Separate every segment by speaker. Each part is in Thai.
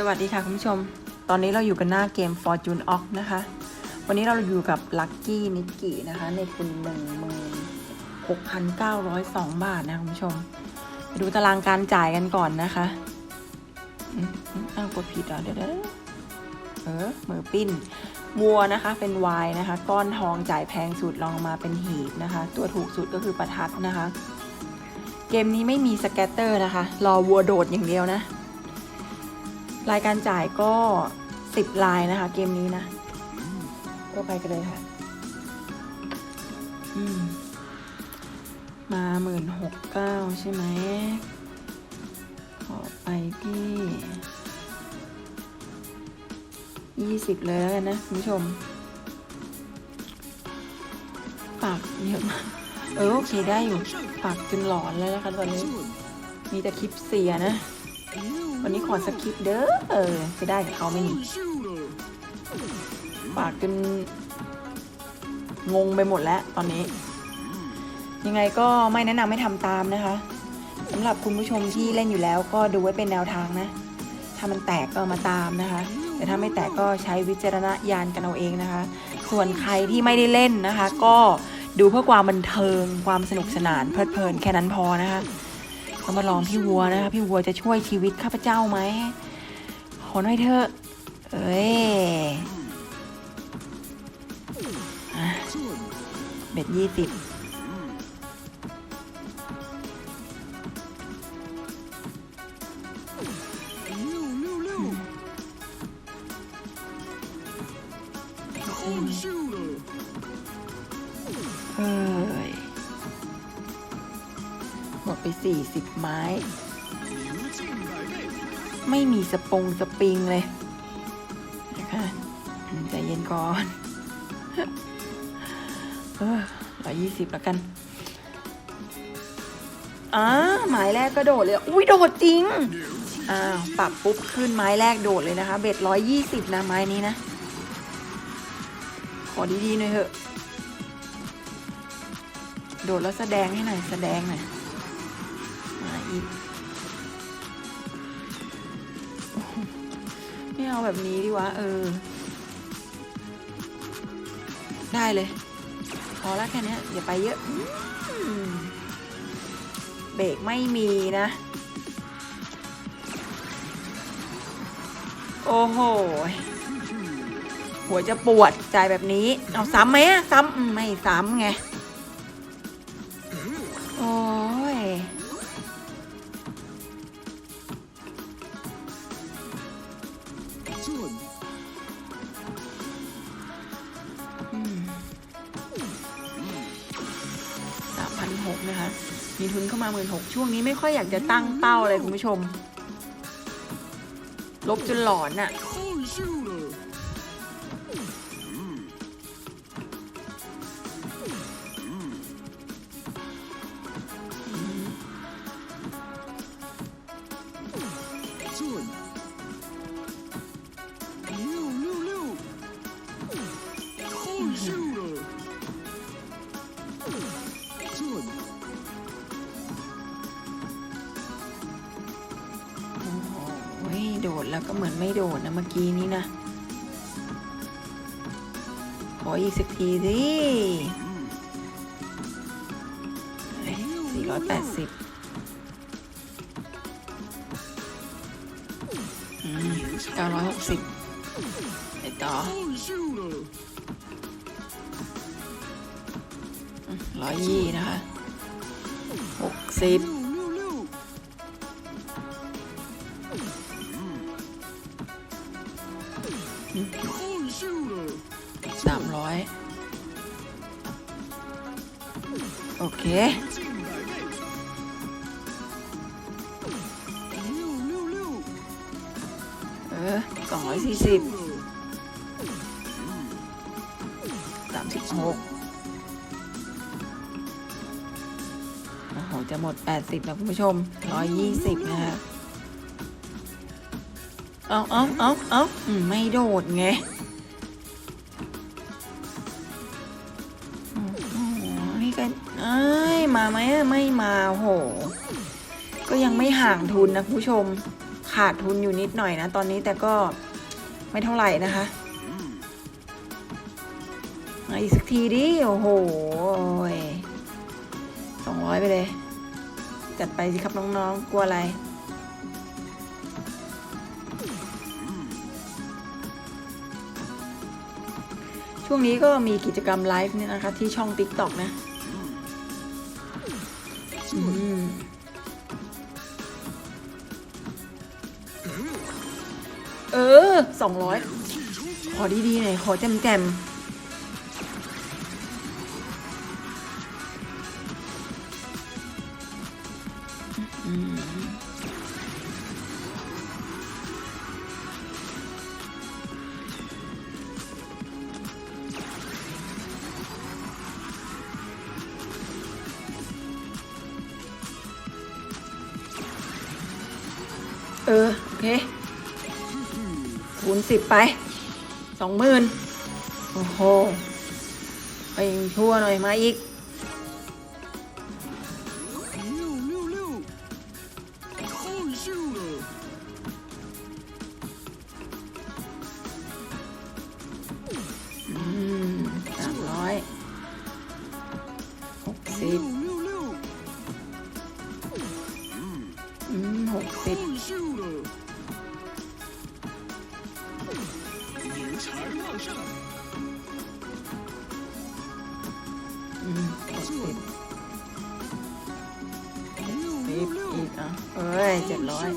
Speaker 1: สวัสดีค่ะคุณผู้ชม ตอนนี้เราอยู่กันหน้าเกม Fortune Ox นะคะ วันนี้เราอยู่กับ Lucky n i k i นะคะ ในทุณหน16,902บาทนะคุณผู้ชม ไปดูตารางการจ่ายกันก่อนนะคะอ้าวกดผิดอะเดี๋ยวเดี๋ยวเออมือปิ้น วัวนะคะ เป็น Y นะคะ ก้อนทองจ่ายแพงสุดลองลงมาเป็นหีบนะคะ ตัวถูกสุดก็คือประทัดนะคะ เกมนี้ไม่มีสแกตเตอร์นะคะ รอวัวโดดอย่างเดียวนะ รายการจ่ายก็ 10 ลายนะคะ เกมนี้นะ ก็ไปกันเลยค่ะมมาหมื่นหกเก้าใช่ไหม ขอไปที่ยี่สิบเลยแล้วกันนะคุณผู้ชม ปากเยอะมากเออโอเคได้อยู่ ปากจนหลอนแล้วนะคะตอนนี้ มีแต่คลิปเสียนะ วันนี้ขอสคริปเด้อเออจะได้กับเขาไหม่นี่ปากจนงงไปหมดแล้วตอนนี้ ยังไงก็ไม่แนะนำให้ทำตามนะคะสำหรับคุณผู้ชมที่เล่นอยู่แล้วก็ดูไว้เป็นแนวทางนะ ถ้ามันแตกก็มาตามนะคะ แต่ถ้าไม่แตกก็ใช้วิจารณญาณกันเอาเองนะคะ ส่วนใครที่ไม่ได้เล่นนะคะ ก็ดูเพื่อความบันเทิงความสนุกสนานเพลิดเพลินแค่นั้นพอนะคะ ก็มาลองพี่วัวนะคะพี่วัวจะช่วยชีวิตข้าพเจ้าไหมขอหน่อยเถอะเอ้ยอะเบ็ดยี่สิบ 40 ไม้ ไม่มีสปงสปริงเลยนะคะใจเย็นก่อนเออร้อยยี่สิบแล้วกันอ่าหมายแรกก็โดดเลย อุ้ยโดดจริง อ้าว ปรับปุ๊บขึ้นไม้แรกโดดเลยนะคะ เบ็ดร้อยยี่สิบนะไม้นี้นะ ขอดีๆหน่อยเถอะ โดดแล้วแสดงให้หน่อย แสดงหน่อย อีก ไม่เอาแบบนี้ดีวะ เออ ได้เลย พอล้วแค่นี้อย่าไปเยอะ เบรกไม่มีนะ โอ้โห หัวจะปวดใจายแบบนี้ เอาซ้ำไหมซ้ำไม่ซ้ำไง สามพันหกนะคะ มีทุนเข้ามาหมื่นหกช่วงนี้ไม่ค่อยอยากจะตั้งเป้าเลยคุณผู้ชม ลบจนหลอนอะโเหมือนไม่โดดนะเมื่อกี้นี้นะ ขออีกสักทีสิสี่ร้อยแปดสิบเก้าร้อยหกสิบไปต่อร้อยยี่นะคะหกสิบ เออสองร้อยสี่สิบสามสิบหกโอ้โห จะหมดแปดสิบแล้วคุณผู้ชมร้อยยี่สิบนะฮะ เอาเอาเอาเอาอืมไม่โดดไง กันเอ้ยมาไหมไม่มาโห ก็ยังไม่ห่างทุนนะผู้ชม ขาดทุนอยู่นิดหน่อยนะ ตอนนี้แต่ก็ไม่เท่าไหร่นะคะมาอีกสักทีดิโอ้โหสองร้อยไปเลย จัดไปสิครับน้องๆ กลัวอะไรช่วงนี้ก็มีกิจกรรมไลฟ์เนี่ยนะคะ ที่ช่อง TikTok นะ เออสองร้อยขอดีๆหน่อยขอแจมๆ เออ โอเค คูณสิบไป สองหมื่นโอ้โหไปชั่วหน่อยมาอีก เอ้ยเจ็ดร้อย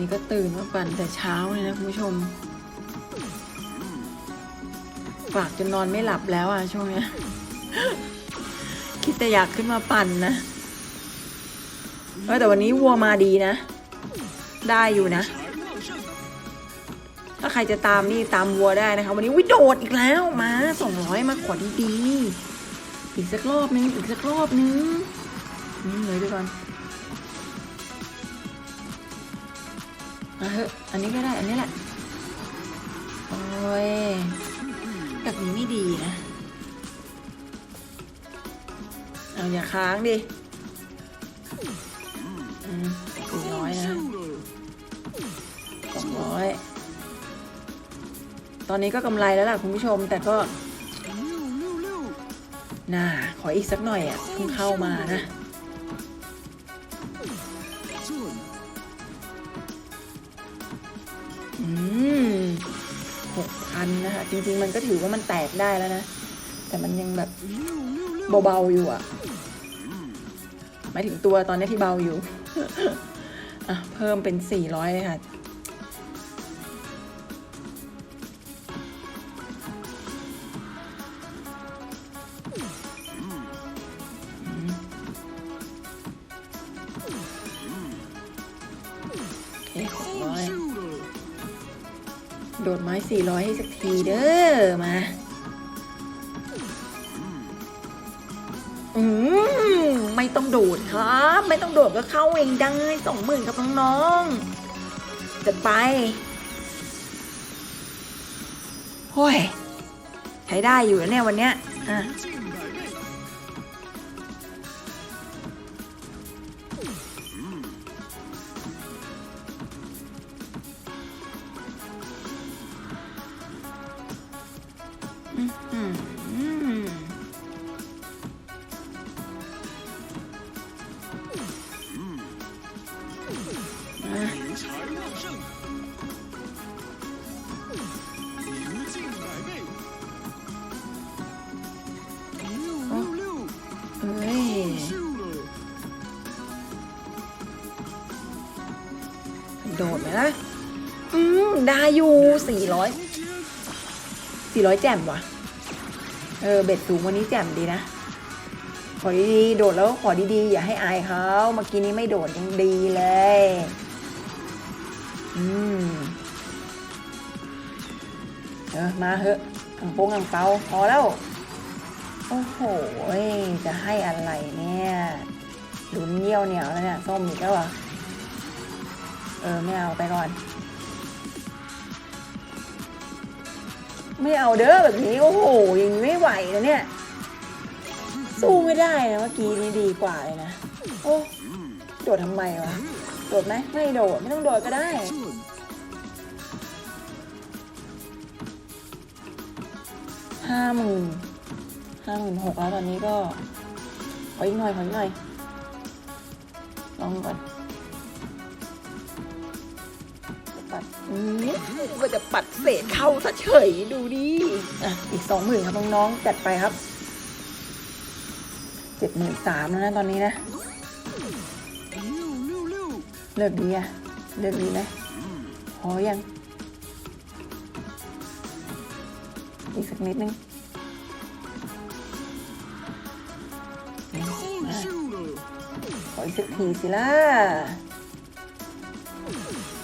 Speaker 1: นี้ก็ตื่นมาปั่นแต่เช้าเลยนะคุณผู้ชม ฝากจนนอนไม่หลับแล้วอะช่วงนี้คิดแต่อยากขึ้นมาปั่นนะแต่วันนี้วัวมาดีนะ ได้อยู่นะ ถ้าใครจะตามนี่ตามวัวได้นะคะ วันนี้วิโดดอีกแล้วมาสองร้อยมาขอดีๆอีกสักรอบนึงอีกสักรอบนึงนี่เลยด้วยกัน มาเอันนี้ก็ได้ อันนี้แหละ โอ้ยแบบนี้ไม่ดีนะ เอาอย่าค้างดิอืมน้อยนะสองร้อยตอนนี้ก็กำไรแล้วล่ะคุณผู้ชม แต่ก็น่าขออีกสักหน่อยอะเพิ่งเข้ามานะันนะคะ จริง ๆ มันก็ถือว่ามันแตกได้แล้วนะ แต่มันยังแบบเบาๆอยู่อะหมายถึงตัวตอนนี้ที่เบาอยู่ อะ เพิ่มเป็น 400เลยค่ะ 400 ให้สักทีเด้อ มาอืมไม่ต้องโดดครับ ไม่ต้องโดดก็เข้าเองได้สองหมื่นครับน้องๆจะไปโอ้ยใช้ได้อยู่แล้วเนี่ยวันเนี้ยอะ อยู่สี่ร้อย，สี่ร้อยแจ่มว่ะเออเบ็ดสูงวันนี้แจ่มดีนะ ขอดีๆ โดดแล้วขอดีๆ อย่าให้อายเขาเมื่อกี้นี้ไม่โดดยังดีเลย อืม เออ มาเหอะอังโป้งอังเปาพอแล้ว โอ้โห จะให้อะไรเนี่ยลุ้นเยี่ยวเหนียวแล้วเนี่ย ส้มอีกแล้วเหรอเออ ไม่เอาไปก่อน ไม่เอาเด้อแบบนี้โอ้โหยังไม่ไหวนะเนี่ย สู้ไม่ได้นะเมื่อกี้นี่ดีกว่าเลยนะโอ้โดดทำไมวะโดดไหมไม่โดดไม่ต้องโดดก็ได้，ห้าหมื่นห้าหมื่นหกแล้วตอนนี้ก็ขออีกหน่อยขออีกหน่อยลองก่อน ปัดนี้ว่าจะปัดเศษเข้าเฉยดูดิอะอีกสองหมื่นครับน้องๆจัดไปครับเจ็ดหมื่นสามแล้วนะตอนนี้นะเลือดดีอะเลือดดีไหมพอยัง อีกสักนิดนึงขออีกสักทีสิล่ะ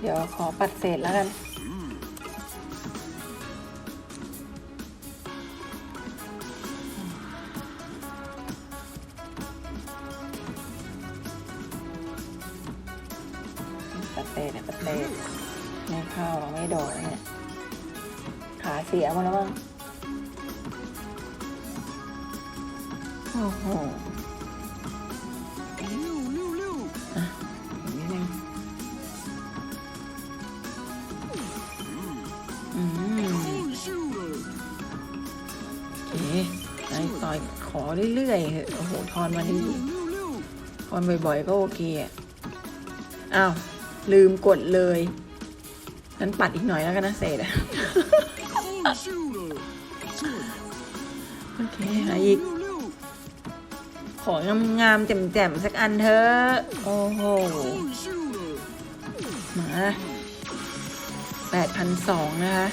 Speaker 1: เดี๋ยวขอปัดเศษแล้วกัน ปัดเศษเนี่ยปัดเศษไม่เข้าเราไม่โดดเนี่ย ขาเสียหมดแล้วมั้งโอ้โห เรื่อยๆโอ้โหทอนมาดีทอนบ่อยๆ ก็โอเคอะอ้าวลืมกดเลยนั้นปัดอีกหน่อยแล้วกันนะเศษโอเคหาอีก ของงามๆแจ่มๆสักอันเถอะ โอ้โห มาแปดพันสองนะคะ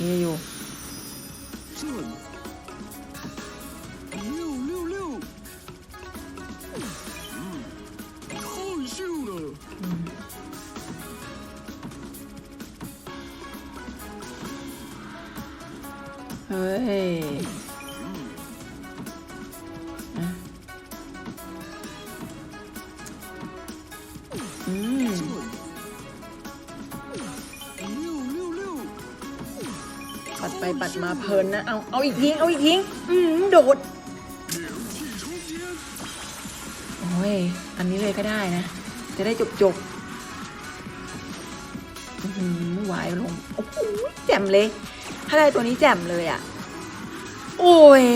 Speaker 1: นี่อยู่ เฮ้ยอืมปัดไปปัดมาเพลินนะ เอา เอาอีกทิ้งเอาอีกทิ้งอืมโดด โอ้ย อันนี้เลยก็ได้นะ จะได้จบจบอืมไหวลง โอ้โหแจ่มเลย ถ้าได้ตัวนี้แจ่มเลยอะ่ะ โอ้ย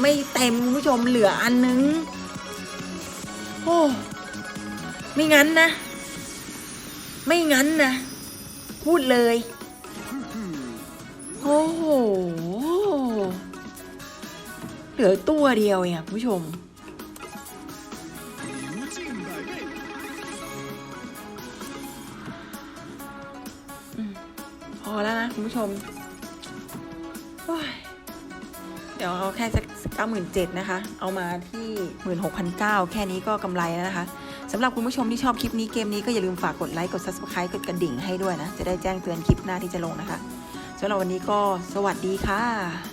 Speaker 1: ไม่เต็มคุณผู้ชมเหลืออันนึง โอ้ไม่งั้นนะ ไม่งั้นนะ พูดเลย โอ้โห เหลือตัวเดียวเนี่ยผู้ชม พอแล้วนะ คุณผู้ชม เดี๋ยวเอาแค่สักเก้าหมื่นเจ็ดนะคะ เอามาที่หมื่นหกพันเก้าแค่นี้ก็กำไรแล้วนะคะสำหรับคุณผู้ชมที่ชอบคลิปนี้เกมนี้ก็อย่าลืมฝากกดไลค์กดซับสไคร b e กดกระดิ่งให้ด้วยนะ จะได้แจ้งเตือนคลิปหน้าที่จะลงนะคะสำหรับวันนี้ก็สวัสดีค่ะ